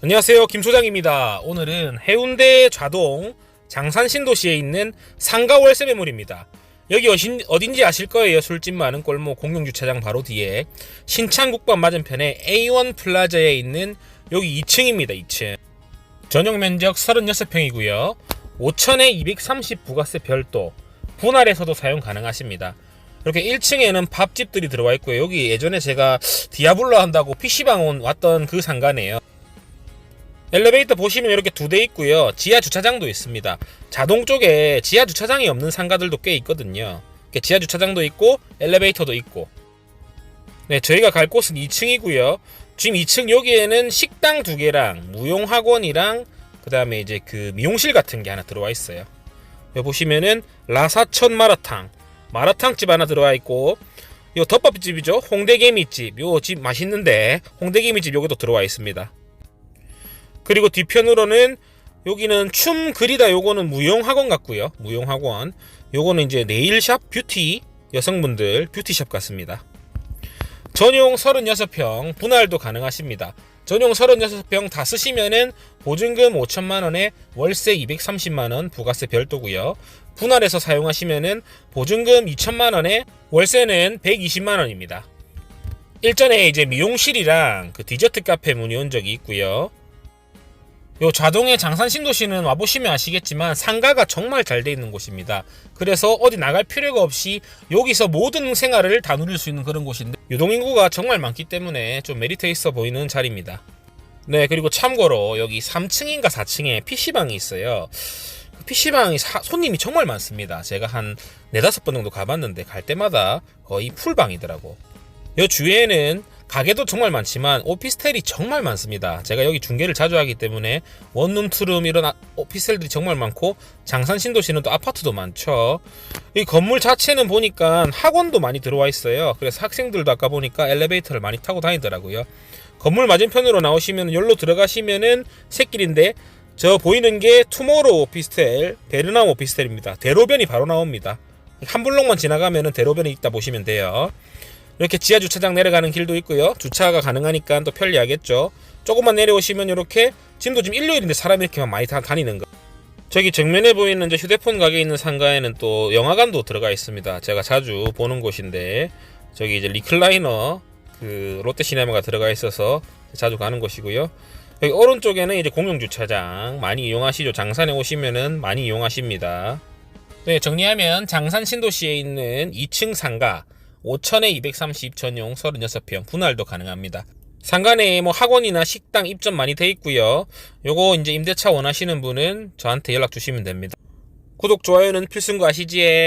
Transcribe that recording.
안녕하세요. 김 소장입니다. 오늘은 해운대 좌동 장산 신도시에 있는 상가 월세 매물입니다. 여기 어신, 어딘지 아실 거예요. 술집 많은 골목 공용 주차장 바로 뒤에 신창국밥 맞은편에 A1 플라자에 있는 여기 2층입니다 2층. 전용 면적 36평이고요. 5천에 230 부가세 별도 분할해서도 사용 가능하십니다. 이렇게 1층에는 밥집들이 들어와 있고요. 여기 예전에 제가 디아블로 한다고 PC방 온 왔던 그 상가네요 엘리베이터 보시면 이렇게 두 대 있고요. 지하 주차장도 있습니다. 자동 쪽에 지하 주차장이 없는 상가들도 꽤 있거든요. 지하 주차장도 있고 엘리베이터도 있고. 네, 저희가 갈 곳은 2층이고요. 지금 2층 여기에는 식당 두 개랑 무용 학원이랑 그다음에 이제 그 미용실 같은 게 하나 들어와 있어요. 여기 보시면은 라사천 마라탕 마라탕 집 하나 들어와 있고 요 덮밥집이죠. 홍대개미집. 요 집 맛있는데 홍대개미집 여기도 들어와 있습니다. 그리고 뒤편으로는 여기는 춤 그리다 요거는 무용학원 같고요. 무용학원. 요거는 이제 네일샵 뷰티 여성분들 뷰티샵 같습니다. 전용 36평 분할도 가능하십니다. 전용 36평 다 쓰시면은 보증금 5천만 원에 월세 230만 원 부가세 별도고요. 분할해서 사용하시면은 보증금 2천만 원에 월세는 120만 원입니다. 일전에 이제 미용실이랑 그 디저트 카페 문의 온 적이 있고요. 요 자동의 장산 신도시는 와보시면 아시겠지만 상가가 정말 잘 돼 있는 곳입니다. 그래서 어디 나갈 필요가 없이 여기서 모든 생활을 다 누릴 수 있는 그런 곳인데 유동인구가 정말 많기 때문에 좀 메리트 있어 보이는 자리입니다. 네 그리고 참고로 여기 3층인가 4층에 PC방이 있어요. 그 PC방이 손님이 정말 많습니다. 제가 한 네다섯 번 정도 가봤는데 갈 때마다 거의 풀방이더라고. 요 주위에는 가게도 정말 많지만 오피스텔이 정말 많습니다. 제가 여기 중개를 자주 하기 때문에 원룸, 투룸 이런 아- 오피스텔들이 정말 많고 장산 신도시는 또 아파트도 많죠. 이 건물 자체는 보니까 학원도 많이 들어와 있어요. 그래서 학생들도 아까 보니까 엘리베이터를 많이 타고 다니더라고요. 건물 맞은편으로 나오시면 여기로 들어가시면은 새길인데 저 보이는 게 투모로우 오피스텔, 베르나우 오피스텔입니다. 대로변이 바로 나옵니다. 한 블록만 지나가면은 대로변이 있다 보시면 돼요. 이렇게 지하 주차장 내려가는 길도 있고요. 주차가 가능하니까 또 편리하겠죠. 조금만 내려오시면 이렇게 지금도 지금 일요일인데 사람이 이렇게 많이 다 다니는 거. 저기 정면에 보이는 저 휴대폰 가게 있는 상가에는 또 영화관도 들어가 있습니다. 제가 자주 보는 곳인데 저기 이제 리클라이너 그 롯데시네마가 들어가 있어서 자주 가는 곳이고요. 여기 오른쪽에는 이제 공용 주차장 많이 이용하시죠. 장산에 오시면은 많이 이용하십니다. 네, 정리하면 장산 신도시에 있는 2층 상가 5천에 230 전용 36평 분할도 가능합니다. 상간에 뭐 학원이나 식당 입점 많이 돼 있고요. 요거 이제 임대차 원하시는 분은 저한테 연락 주시면 됩니다. 구독 좋아요는 필수인 거 아시지에?